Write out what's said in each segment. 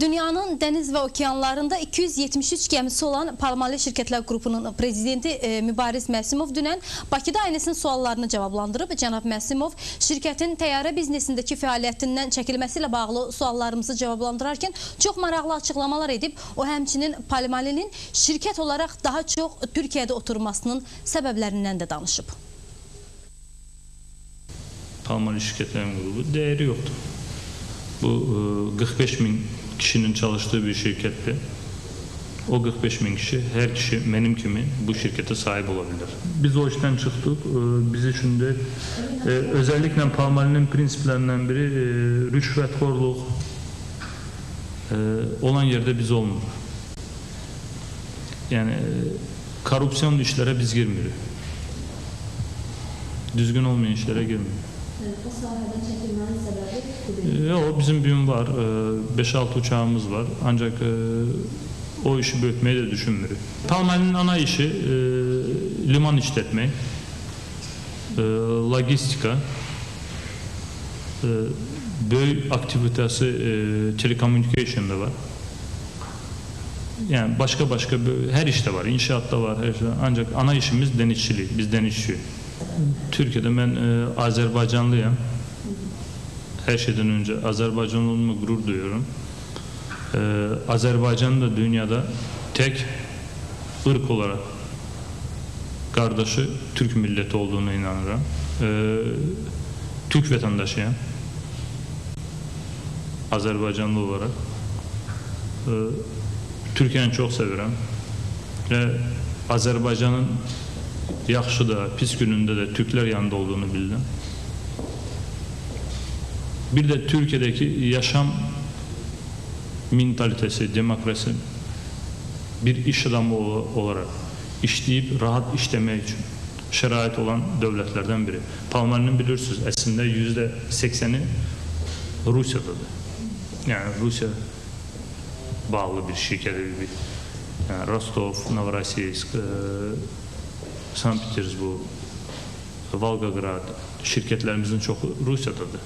Dünyanın dəniz və okeanlarında 273 gəmisi olan Palmali Şirkətlər Qrupunun prezidenti e, Mübariz Məsimov dünən Bakıda aynısının suallarını cavablandırıb. Cənab Məsimov şirkətin təyyarə biznesindəki fəaliyyətindən çəkilməsi ilə bağlı suallarımızı cavablandırarkən çox maraqlı açıqlamalar edib. O həmçinin Palmalinin şirkət olaraq daha çox Türkiyədə oturmasının səbəblərindən də danışıb. Palmali şirketlerin grubu değeri yoktu. Bu e, 45 bin kişinin çalıştığı bir şirketti. O 45 bin kişi, her kişi benim kimi bu şirkete sahip olabilir. Biz o işten çıktık. E, Biz şimdi e, özellikle Palmali'nin prensiplerinden biri e, rüşvetkorluk e, olan yerde biz olmuyor. Yani korrupsiyon işlere biz girmiyoruz. Düzgün olmayan işlere girmiyoruz. O səbəbi budur. Yok bizim büyüm var. Ee, 5-6 uçağımız var. Ancak e, o işi büyütmeyi de düşünmüyoruz. Palmali'nin ana işi e, liman işletmek, e, logistika, büyük aktivitesi e, telecommunication'da var. Yani başka başka her işte var. İnşaatta var. Her şey. Ancak ana işimiz denizçilik. Biz denizçi. Türkiye'de ben e, Azerbaycanlıyım. Her şeyden önce Azerbaycanlı olma gurur duyuyorum. Ee, Azerbaycan da dünyada tek ırk olarak kardeşi Türk milleti olduğuna inanırım. Ee, Türk vatandaşıyım. Azerbaycanlı olarak. Ee, Türkiye'ni çok severim. Ve Azerbaycan'ın yaxşı da, pis gününde de Türkler yanında olduğunu bildim. Bir de Türkiye'deki yaşam mentalitesi, demokrasi bir iş adamı ol- olarak işleyip rahat işlemek için şerait olan devletlerden biri. Palmali'nin bilirsiniz aslında yüzde sekseni Rusya'dadır. Yani Rusya bağlı bir şirket bir yani Rostov, Novorossiysk, e, Sankt Petersburg, Volgograd şirketlerimizin çoğu Rusya'dadır.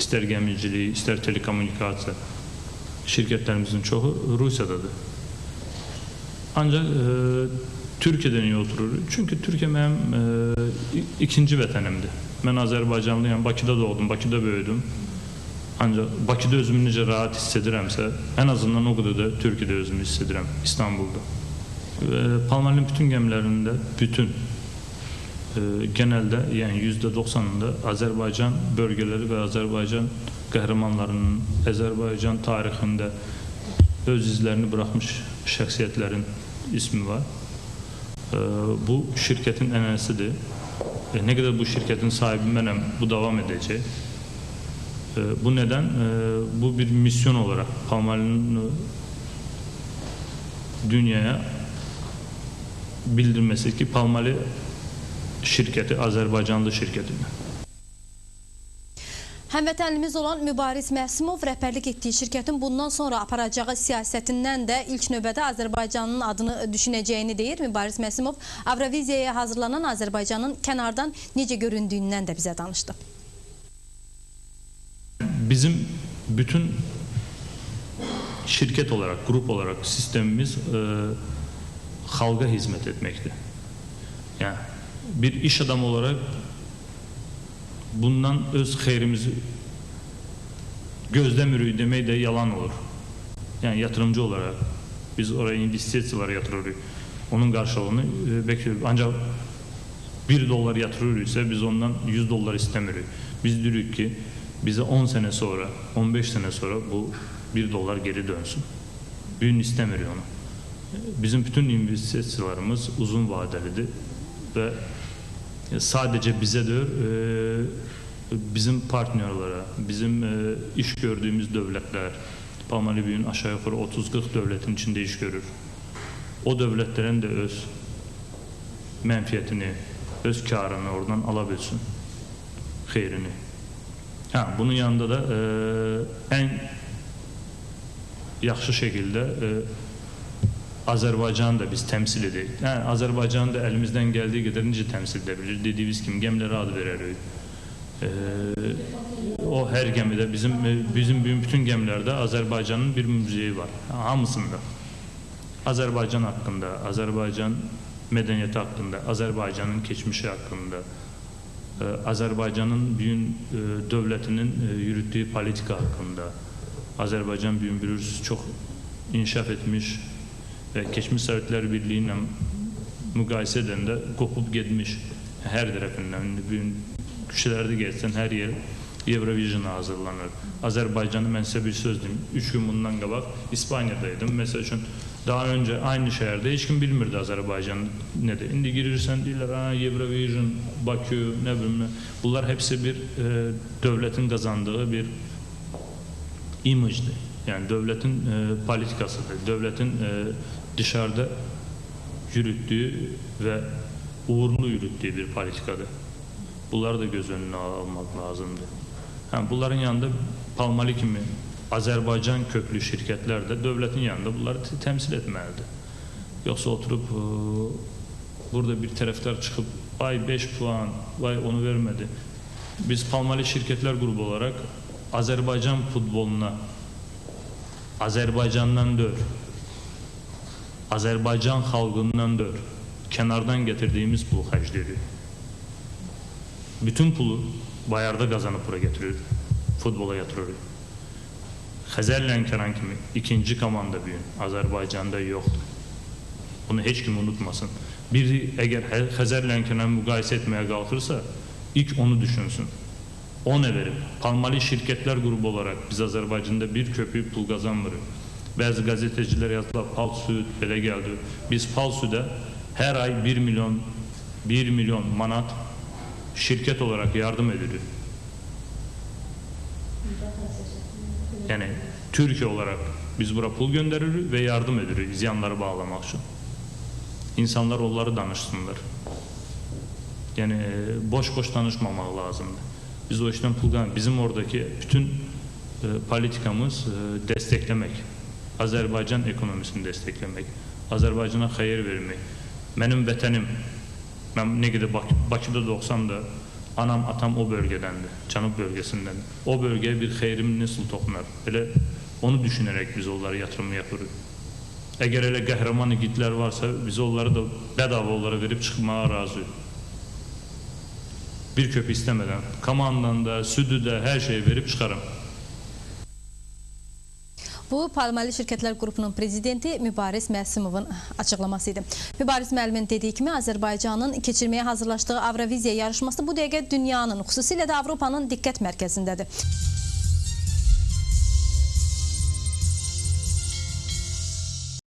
İster gemiciliği, ister telekomünikasyon şirketlerimizin çoğu Rusya'dadır. Ancak e, Türkiye'de niye oturur? Çünkü Türkiye benim e, ikinci vətənimdir. Ben Azerbaycanlıyım, Bakıda doğdum, Bakıda büyüdüm. Ancak Bakıda özümü necə rahat hiss edirəmsə, en azından o kadar da Türkiye'de özümü hiss edirəm, İstanbul'da. E, Palmali'nin bütün gemilerinde, bütün e, genelde yani yüzde doksanında Azerbaycan bölgeleri ve Azerbaycan kahramanlarının Azerbaycan tarihinde öz izlerini bırakmış şəxsiyyətlərin ismi var. E, bu şirketin enesidir. E, ne kadar bu şirketin sahibi benim, bu devam edecek. E, bu neden? E, bu bir misyon olarak Palmali'nin dünyaya bildirmesi ki Palmali şirketi Azerbaycanlı şirketidir. Həmvətənimiz olan Mübariz Məsimov rəhbərlik etdiyi şirkətin bundan sonra aparacağı siyasətindən də ilk növbədə Azərbaycanın adını düşünəcəyini deyir. Mübariz Məsimov Avroviziyaya hazırlanan Azərbaycanın kənardan necə göründüyündən də bizə danışdı. Bizim bütün şirket olarak, grup olarak sistemimiz e, halka hizmet etmekte. Yani bir iş adamı olarak bundan öz xeyrimizi gözlemiyoruz demeyi de yalan olur. Yani yatırımcı olarak biz oraya investisiyalar yatırıyoruz. Onun karşılığını e, bekliyoruz. Ancak 1 dolar yatırıyorsa biz ondan 100 dolar istemiyoruz. Biz diyoruz ki bize 10 sene sonra, 15 sene sonra bu 1 dolar geri dönsün. Bugün istemiyor onu. Bizim bütün investisiyalarımız uzun vadelidir ve sadece bize de e, bizim partnerlere, bizim e, iş gördüğümüz devletler, Pamali Büyün aşağı yukarı 30-40 devletin içinde iş görür. O devletlerin de öz menfiyetini, öz karını oradan alabilsin. Xeyrini. Ha, bunun yanında da e, en yaxşı şekilde e, Azərbaycanı da biz təmsil edirik. Hə, Azərbaycanı da əlimizdən gəldiyi qədər necə təmsil edə bilir? Dediyimiz kimi ad verərik. E, o hər gəmidə bizim bizim bütün gəmilərdə Azərbaycanın bir muzeyi var. Hamısında. Azərbaycan haqqında, Azərbaycan mədəniyyəti haqqında, Azərbaycanın keçmişi haqqında, e, Azərbaycanın bu gün e, e, politika haqqında, Azərbaycan bu gün bilirsiniz çox inkişaf etmiş keçmiş Sovetlər Birliyi ilə müqayisə edəndə qopub getmiş hər tərəfindən. Bu gün küçələrdə gəzsən hər yer Eurovision hazırlanır. Azərbaycanı mən sizə bir söz deyim. 3 gün bundan qabaq İspaniyadaydım. Məsəl üçün daha öncə aynı şəhərdə heç kim bilmirdi Azərbaycan nədir. İndi girirsən deyirlər, ha Eurovision, Bakü, nə bilim nə. Bunlar hepsi bir e, dövlətin qazandığı bir imajdır. Yəni dövlətin e, politikasıdır. Dövlətin e, dışarıda yürütdüyü və uğurlu yürütdüyü bir politikadır. Bunları da göz önüne almaq lazımdır. Hə, bunların yanında Palmali kimi Azərbaycan köklü şirkətlər də dövlətin yanında bunları t- təmsil etməlidir. Yoxsa oturub e, burada bir tərəfdar çıxıb ay 5 puan, vay onu vermədi. Biz Palmali şirketler grubu olarak Azerbaycan futboluna Azerbaycan'dan dör, Azerbaycan xalqından dör, kənardan getirdiğimiz pulu xərcləyirik. Bütün pulu bayarda qazanıb bura getiririk, futbola yatırırıq. Xəzər Lənkəran kimi ikinci komanda bu gün Azərbaycanda yoxdur. Bunu heç kim unutmasın. Biri əgər Xəzər Lənkəranı müqayisə etməyə qalxırsa, ilk onu düşünsün. O ne verib? Palmali şirketler grubu olarak biz Azerbaycan'da bir köpüğü pul kazanmırıq. Bəzi gazeteciler yazdılar, pal süt belə geldi. Biz pal südə her ay 1 milyon 1 milyon manat şirket olarak yardım edirik. Yani Türkiye olarak biz bura pul gönderirik ve yardım edirik ziyanları bağlamak için. İnsanlar onları danışsınlar. Yani boş boş danışmamak lazımdı. Biz o işten pul kazan- Bizim oradaki bütün e, politikamız e, desteklemek. Azerbaycan ekonomisini desteklemek. Azerbaycan'a hayır vermek. Benim vətənim, ben ne kadar Bak Bakıda doğsam da anam atam o bölgedendi, Canub bölgesinden. O bölgeye bir xeyrim nasıl toxunar? Elə onu düşünerek biz onlara yatırım yapırıq. Eğer elə qəhrəman igidlər varsa, biz onları da bedava onlara verip çıxmağa razıyıq. Bir köpü istemeden kamandan da, südü de her şeyi verip çıkarım. Bu Palmali Şirkətlər Qrupunun prezidenti Mübariz Məsimovun açıqlaması idi. Mübariz müəllimin dediyi kimi Azərbaycanın keçirməyə hazırlaşdığı Avroviziya yarışması bu dəqiqə dünyanın, xüsusilə də Avropanın diqqət mərkəzindədir.